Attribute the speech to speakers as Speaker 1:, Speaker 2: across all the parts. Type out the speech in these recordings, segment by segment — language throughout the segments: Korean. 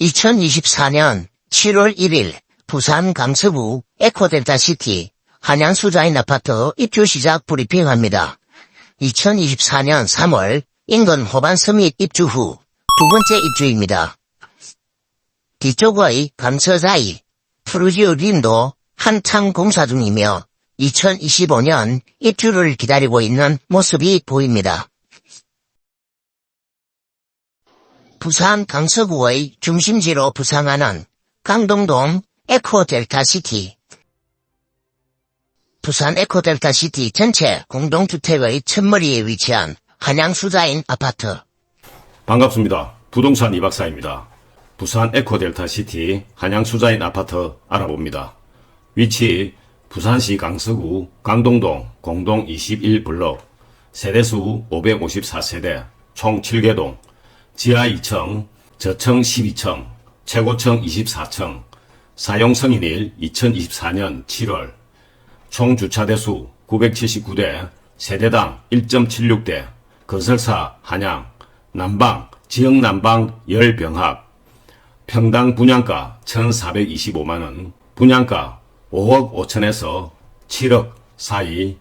Speaker 1: 2024년 7월 1일 부산 강서구 에코델타시티 한양수자인 아파트 입주 시작 브리핑합니다. 2024년 3월 인근 호반섬 및 입주 후 두 번째 입주입니다. 뒤쪽의 강서자이 푸르지오 림도 한창 공사 중이며 2025년 입주를 기다리고 있는 모습이 보입니다. 부산 강서구의 중심지로 부상하는 강동동 에코델타시티. 부산 에코델타시티 전체 공동주택의 첫머리에 위치한 한양수자인 아파트.
Speaker 2: 반갑습니다. 부동산 이박사입니다. 부산 에코델타 시티 한양 수자인 아파트 알아봅니다. 위치 부산시 강서구 강동동 공동 21블록 세대수 554세대 총 7개동 지하 2층 저층 12층 최고층 24층 사용 승인일 2024년 7월. 총 주차대수 979대 세대당 1.76대 건설사 한양 난방, 지역 난방 10병합, 평당 분양가 1,425만원, 분양가 5억 5천에서 7억 사이,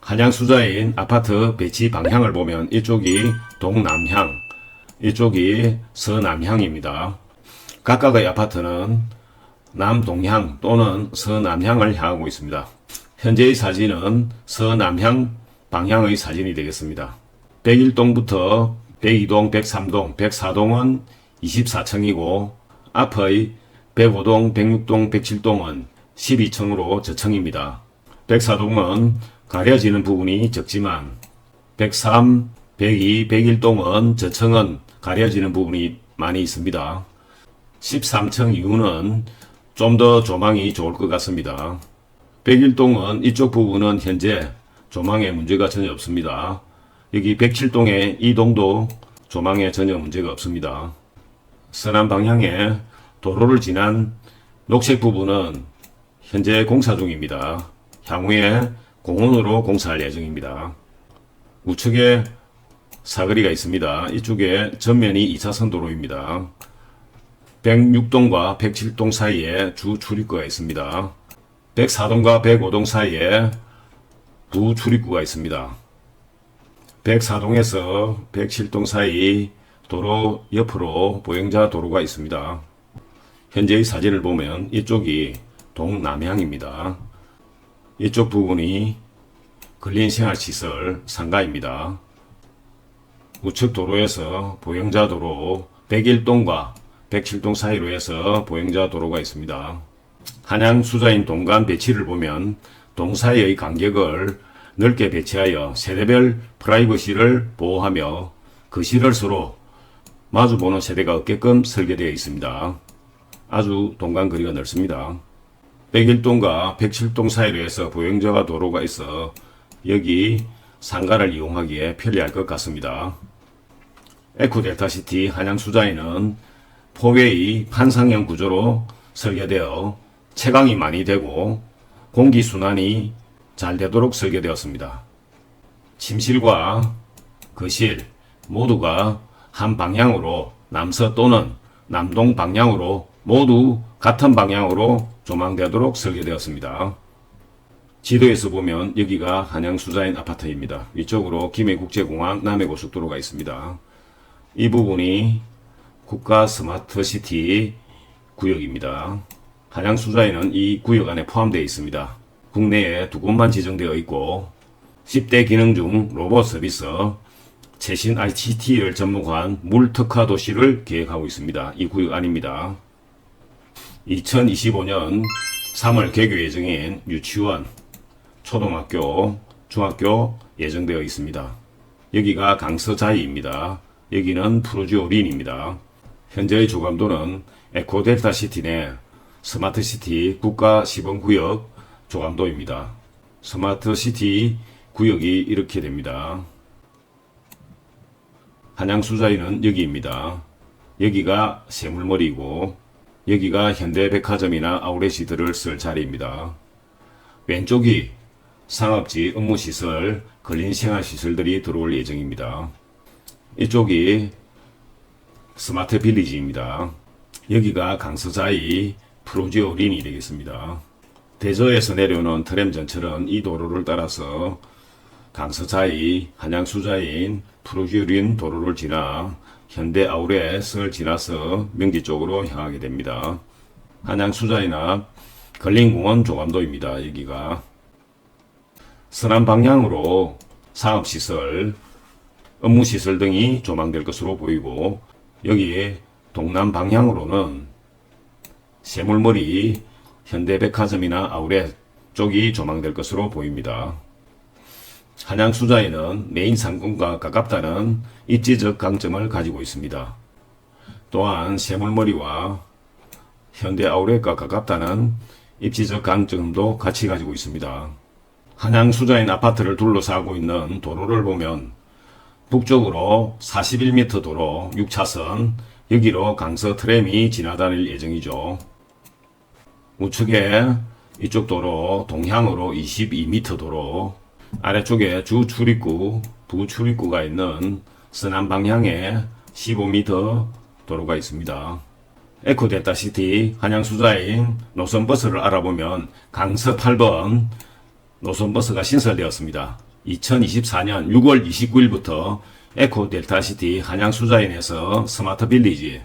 Speaker 2: 한양수자인 아파트 배치 방향을 보면 이쪽이 동남향, 이쪽이 서남향입니다. 각각의 아파트는 남동향 또는 서남향을 향하고 있습니다. 현재의 사진은 서남향 방향의 사진이 되겠습니다. 101동부터 102동, 103동, 104동은 24층이고 앞의 105동, 106동, 107동은 12층으로 저층입니다. 104동은 가려지는 부분이 적지만 103, 102, 101동은 저층은 가려지는 부분이 많이 있습니다. 13층 이후는 좀 더 조망이 좋을 것 같습니다. 101동은 이쪽 부분은 현재 조망에 문제가 전혀 없습니다. 여기 107동의 이 동도 조망에 전혀 문제가 없습니다. 서남 방향에 도로를 지난 녹색 부분은 현재 공사 중입니다. 향후에 공원으로 공사할 예정입니다. 우측에 사거리가 있습니다. 이쪽에 전면이 2차선 도로입니다. 106동과 107동 사이에 주 출입구가 있습니다. 104동과 105동 사이에 부 출입구가 있습니다. 104동에서 107동 사이 도로 옆으로 보행자 도로가 있습니다. 현재의 사진을 보면 이쪽이 동남향입니다. 이쪽 부분이 근린생활시설 상가입니다. 우측 도로에서 보행자 도로 101동과 107동 사이로 해서 보행자 도로가 있습니다. 한양 수자인 동간 배치를 보면 동 사이의 간격을 넓게 배치하여 세대별 프라이버시를 보호하며 그 시를 서로 마주보는 세대가 없게끔 설계되어 있습니다. 아주 동간 거리가 넓습니다. 101동과 107동 사이로 해서 보행자가 도로가 있어 여기 상가를 이용하기에 편리할 것 같습니다. 에코 델타시티 한양 수자에는 포웨이 판상형 구조로 설계되어 채광이 많이 되고 공기순환이 잘 되도록 설계되었습니다. 침실과 거실 모두가 한 방향으로 남서 또는 남동 방향으로 모두 같은 방향으로 조망되도록 설계되었습니다. 지도에서 보면 여기가 한양 수자인 아파트입니다. 위쪽으로 김해국제공항 남해고속도로가 있습니다. 이 부분이 국가 스마트 시티 구역입니다. 한양수자에는 이 구역 안에 포함되어 있습니다. 국내에 두 곳만 지정되어 있고 10대 기능 중 로봇 서비스, 최신 ICT를 접목한 물특화 도시를 계획하고 있습니다. 이 구역 아닙니다. 2025년 3월 개교 예정인 유치원, 초등학교, 중학교 예정되어 있습니다. 여기가 강서자이입니다. 여기는 푸르지오 린입니다. 현재의 조감도는 에코델타 시티 내 스마트시티 국가 시범구역 조감도입니다. 스마트시티 구역이 이렇게 됩니다. 한양수자인은 여기입니다. 여기가 세물머리고 여기가 현대백화점이나 아우렛시들을 쓸 자리입니다. 왼쪽이 상업지 업무시설, 근린생활시설들이 들어올 예정입니다. 이쪽이 스마트 빌리지입니다. 여기가 강서자이 프로지오린이 되겠습니다. 대저에서 내려오는 트램 전철은 이 도로를 따라서 강서자이 한양수자인 프로지오린 도로를 지나 현대 아우렛을 지나서 명지 쪽으로 향하게 됩니다. 한양수자이나 걸린공원 조감도입니다. 여기가 서남 방향으로 상업시설, 업무시설 등이 조망될 것으로 보이고 여기 동남 방향으로는 세물머리, 현대백화점이나 아우렛 쪽이 조망될 것으로 보입니다. 한양수자에는 메인 상권과 가깝다는 입지적 강점을 가지고 있습니다. 또한 세물머리와 현대 아우렛과 가깝다는 입지적 강점도 같이 가지고 있습니다. 한양수자인 아파트를 둘러싸고 있는 도로를 보면 북쪽으로 41m 도로 6차선 여기로 강서 트램이 지나다닐 예정이죠. 우측에 이쪽 도로 동향으로 22m 도로 아래쪽에 주 출입구 부 출입구가 있는 서남 방향에 15m 도로가 있습니다. 에코델타시티 한양수자인 노선버스를 알아보면 강서 8번 노선버스가 신설되었습니다. 2024년 6월 29일부터 에코 델타시티 한양수자인에서 스마트 빌리지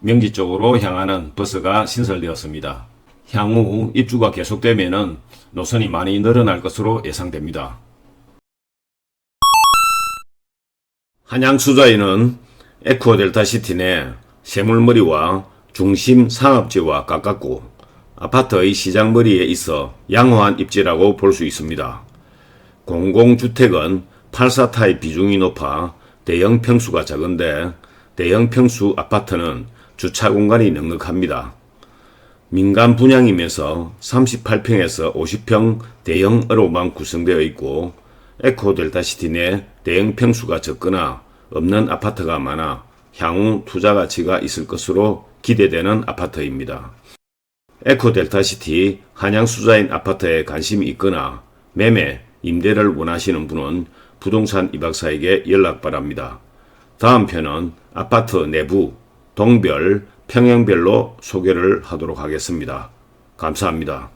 Speaker 2: 명지 쪽으로 향하는 버스가 신설되었습니다. 향후 입주가 계속되면 노선이 많이 늘어날 것으로 예상됩니다. 한양수자인은 에코 델타시티 내 세물머리와 중심 상업지와 가깝고 아파트의 시장머리에 있어 양호한 입지라고 볼 수 있습니다. 공공주택은 8사 타입 비중이 높아 대형 평수가 작은데 대형 평수 아파트는 주차 공간이 넉넉합니다. 민간 분양이면서 38평에서 50평 대형으로만 구성되어 있고 에코 델타시티 내 대형 평수가 적거나 없는 아파트가 많아 향후 투자 가치가 있을 것으로 기대되는 아파트입니다. 에코 델타시티 한양 수자인 아파트에 관심이 있거나 매매, 임대를 원하시는 분은 부동산 이박사에게 연락 바랍니다. 다음 편은 아파트 내부, 동별, 평형별로 소개를 하도록 하겠습니다. 감사합니다.